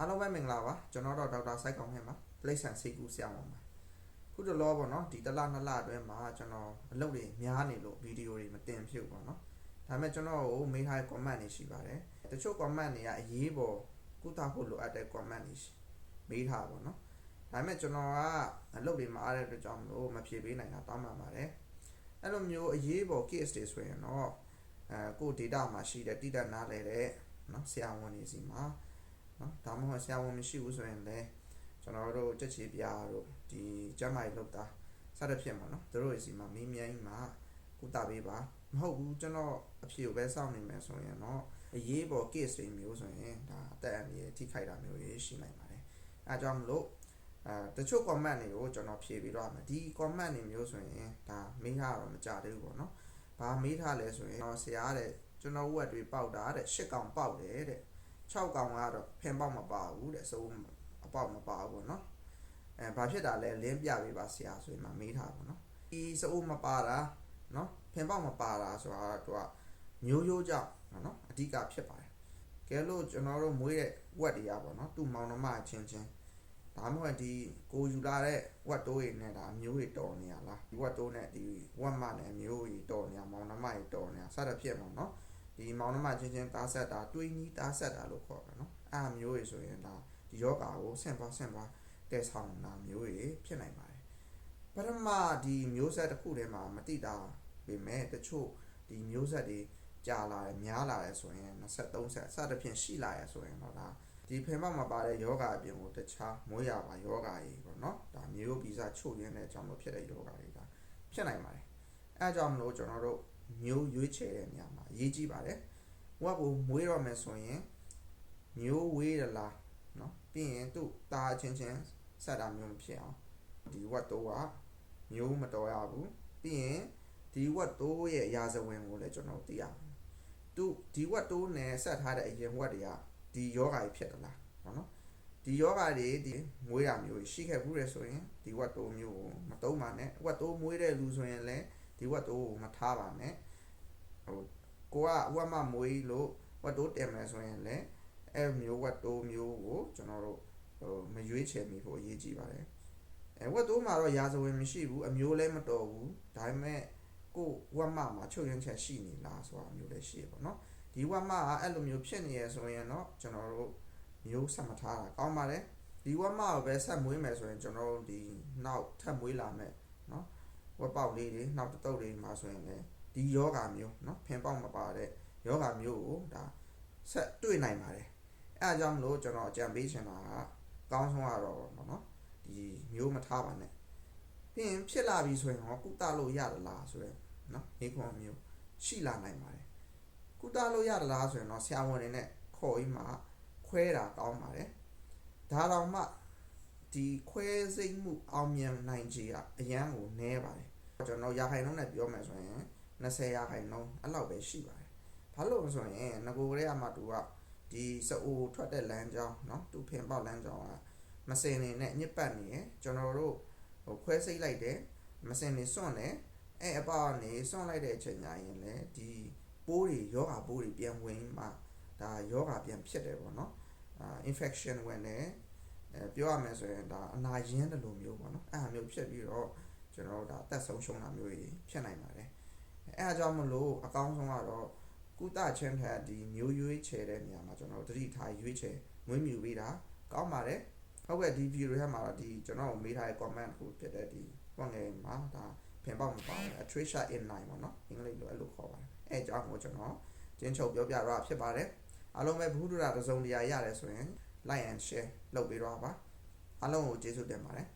အားလုံးပဲမင်္ဂလာပါကျွန်တော်တော့ဒေါက်တာစိုက်ကောင်မြတ်ပါတိရစ္ဆာန်စိတ်ကူးဆရာဝန်ပါခုတလောပေါ့နော်ဒီတစ်လနှစ်လအတွင်းမှာကျွန်တော်အလုပ်တွေများနေလို့ဗီဒီယိုတွေမတင်ဖြစ်ဘူးပေါ့နော်ဒါပေမဲ့ကျွန်တော်ကိုမေးထားတဲ့ comment တွေရှိပါတယ်တချို့ comment တွေကအရေးပေါ်ကုသဖို့လိုအပ်တဲ့ comment တွေရှိမေးထားပါပေါ့နော်ဒါပေမဲ့ကျွန်တော်ကအလုပ်တွေမအားတဲ့အတွက်ကြောင့်မလို့မဖြေပေးနိုင်တာတောင်းပန်ပါတယ်အဲ့လိုမျိုးအရေးပေါ် case တွေဆိုရင်တော့အဲကို data မှာရှိတဲ့တိတက်နားလဲတဲ့နော်ဆရာဝန်တွေစီမှာ နော်ဒါမှမဟုတ်ဆရာဝန်မရှိဘူးဆိုရင်လည်းကျွန်တော်တို့တက်ချီပြားတို့ဒီကျမ်းမာရေးလုပ်တာစသဖြင့်ပေါ့နော်သူတို့ရဲ့စီမှာမင်းမြိုင်းမှာကုသပေးပါမဟုတ်ဘူးကျွန်တော်အဖြေကိုပဲစောင့်နေမယ်ဆိုရင်တော့အရေးပေါ် case တွေမျိုးဆိုရင်ဒါအသက်အန္တရာယ်ထိခိုက်တာမျိုးတွေရှိနိုင်ပါတယ်အဲအကြောင်းမလို့အဲတချို့ comment တွေကိုကျွန်တော်ဖြေပြီးတော့မယ်ဒီ comment တွေမျိုးဆိုရင်ဒါမေးထားတော့မကြသေးဘူးပေါ့နော်ဘာမေးထားလဲဆိုရင်တော့ဆရာတဲ့ကျွန်တော်ဝက်တွေပေါက်တာတဲ့ရှစ်ကောင်ပေါက်တယ်တဲ့ 6កောင်ကတော့ဖင်ပေါက်မပါဘူးတဲ့အစိုးအပေါက်မပါဘူးပေါ့နော်အဲဘာဖြစ်တာလဲလင်းပြပေးပါဆရာဆိုရင်မှမေးထားပါတော့ဒီစိုးမပါတာနော်ဖင်ပေါက်မပါတာဆိုတာတော့ကမျိုးရိုးကြောင့်နော်အဓိကဖြစ်ပါတယ်ကဲလို့ကျွန်တော်တို့မွေးတဲ့ဝက်တွေကပေါ့နော်သူ့မောင်နှမချင်းချင်းဒါမှမဟုတ်ဒီကိုယူလာတဲ့ဝက်တိုးတွေနဲ့ဒါအမျိုးတွေတော်နေရလားဒီဝက်တိုးနဲ့ဒီဝက်မနဲ့အမျိုးတွေတော်နေရမောင်နှမတွေတော်နေရစသဖြင့်ပေါ့နော် ဒီမောင်နှမချင်းချင်းတားဆက်တာတွေးနီးတားဆက်တာလို့ခေါ်တာနော်အဲ့အမျိုးတွေဆိုရင်ဒါဒီယောဂါကိုဆင့်ပွားဆင့်ပွားတည်ဆောင်တာမျိုးတွေဖြစ်နိုင်ပါတယ်ပထမဒီမျိုးဆက်တစ်ခုထဲမှာမတိတာပေမဲ့တချို့ဒီမျိုးဆက်တွေကြာလာတယ်များလာတယ်ဆိုရင်23ဆက်အစသဖြင့်ရှိလာရဆိုရင်တော့ဒါဒီဖင်မမပါတဲ့ယောဂါအပြင်ကိုတခြားမွေးရပါယောဂါကြီးပေါ့နော်ဒါမျိုးဗီဇချုပ်ရင်းတဲ့အကြောင်းလို့ဖြစ်တဲ့ယောဂါတွေဒါဖြစ်နိုင်ပါတယ်အဲအကြောင်းမလို့ကျွန်တော်တို့ မျိုးရွေးချယ်တဲ့နေရာမှာအရေးကြီးပါတယ်။ဝက်ကိုမွေးတော့မယ်ဆိုရင်မျိုးဝေးရလားနော်ပြီးရင်သူ့ตาချင်းချင်းဆက်တာမျိုးမဖြစ်အောင်ဒီဝက်တော့ကမျိုးမတော်ရဘူးပြီးရင်ဒီဝက်တော့ရဲ့ရာဇဝင်ကိုလည်းကျွန်တော်သိရမယ်။သူဒီဝက်တော့နဲ့ဆက်ထားတဲ့အရင်ဝက်တွေကဒီယောဂါကြီးဖြစ်သလားနော်ဒီယောဂါတွေဒီမွေးတာမျိုးရှိခဲ့ဘူးလေဆိုရင်ဒီဝက်တော့မျိုးကိုမတုံးပါနဲ့ဝက်တော့မွေးတဲ့လူဆိုရင်လည်း ဒီဝက်တိုးကိုမထားပါနဲ့ဟိုကိုကဝက်မမွေးလို့ဝက်တိုးတင်မယ်ဆိုရင်လည်းအဲ့မျိုးဝက်တိုးမျိုးကိုကျွန်တော်တို့ဟိုမရွေးချယ်မိဖို့အရေးကြီးပါတယ်အဲဝက်တိုးမှာတော့ရာဇဝင်မရှိဘူးအမျိုးလည်းမတော်ဘူးဒါပေမဲ့ကိုဝက်မမှာချုပ်ရင်းချက်ရှိနေလားဆိုတာမျိုးလည်းရှိရပါတော့ဒီဝက်မကအဲ့လိုမျိုးဖြစ်နေရဆိုရင်တော့ကျွန်တော်တို့မျိုးဆက်မထားတာကောင်းပါတယ်ဒီဝက်မကိုပဲဆက်မွေးမယ်ဆိုရင်ကျွန်တော်တို့ဒီနောက်ထပ်မွေးလာမယ်เนาะ ဝက်ပေါက်လေးတွေနောက်တစ်တုပ်တွေမှာဆိုရင်လည်းဒီယောဂါမျိုးเนาะဖင်ပေါက်မပါတဲ့ယောဂါမျိုးကိုဒါဆက်တွေ့နိုင်ပါတယ်အဲအကြောင်းမလို့ကျွန်တော်အကြံပေးချင်တာကကောင်းဆုံးကတော့เนาะဒီမျိုးမထားပါနဲ့ပြီးရင်ဖြစ်လာပြီဆိုရင်ဟောကုသလို့ရသလားဆိုရင်เนาะဒီကွန်မျိုးရှိလာနိုင်ပါတယ်ကုသလို့ရသလားဆိုရင်တော့ဆရာဝန်တွေနဲ့ခေါ်ပြီးမှခွဲတာကောင်းပါတယ်ဒါတော့မှ ဒီခွဲစိတ်မှုအောင်မြင်နိုင်ခြေကအရန်ကိုနည်းပါတယ်ကျွန်တော်ရာခိုင်နှုန်းနဲ့ပြောမယ်ဆိုရင်20ရာခိုင်နှုန်းအဲ့လောက်ပဲရှိပါတယ်ဘာလို့လဲဆိုရင်ငကိုကလေးကမှသူကဒီစအိုထွက်တဲ့လမ်းကြောင်းเนาะသူဖင်ပေါက်လမ်းကြောင်းကမစင်နေနဲ့ညစ်ပတ်နေရယ်ကျွန်တော်တို့ဟိုခွဲစိတ်လိုက်တယ်မစင်နေစွန့်တယ်အဲ့အပေါကနေစွန့်လိုက်တဲ့အချိန်ညာရင်လေဒီပိုးတွေယောဂပိုးတွေပြန်ဝင်မှဒါယောဂပြန်ဖြစ်တယ်ပေါ့နော်အာ infection ဝင်တယ် အဲပြောရမယ်ဆိုရင်ဒါအနာရင်းတယ်လို့မျိုးပေါ့နော်အဲ့အမျိုးဖြစ်ပြီးတော့ကျွန်တော်တို့ဒါအသက်ဆုံးရှုံးတာမျိုးကြီးဖြစ်နိုင်ပါတယ်အဲအဲအကြောင်းမလို့အကောင်းဆုံးကတော့ကုသချင်းထက်ဒီမျိုးရွေးချယ်တဲ့နေရာမှာကျွန်တော်တို့တတိထားရွေးချယ်မွေးမြူပေးတာကောင်းပါတယ်ဟုတ်ကဲ့ဒီဗီဒီယိုထဲမှာတော့ဒီကျွန်တော်မေးထားတဲ့ comment ကိုဖြစ်တဲ့ဒီပွန်ငယ်မှာဒါဖင်ပေါက်မပါဘူး attrition in line ပေါ့နော်အင်္ဂလိပ်လိုအဲ့လိုခေါ်ပါတယ်အဲအကြောင်းကိုကျွန်တော်ကျင်းချုပ်ပြောပြတော့ဖြစ်ပါတယ်အားလုံးပဲဘုဒ္ဓရာတစုံတရားရတယ်ဆိုရင် like and share လုပ်ပေးတော့ပါအားလုံးကိုကျေးဇူးတင်ပါတယ်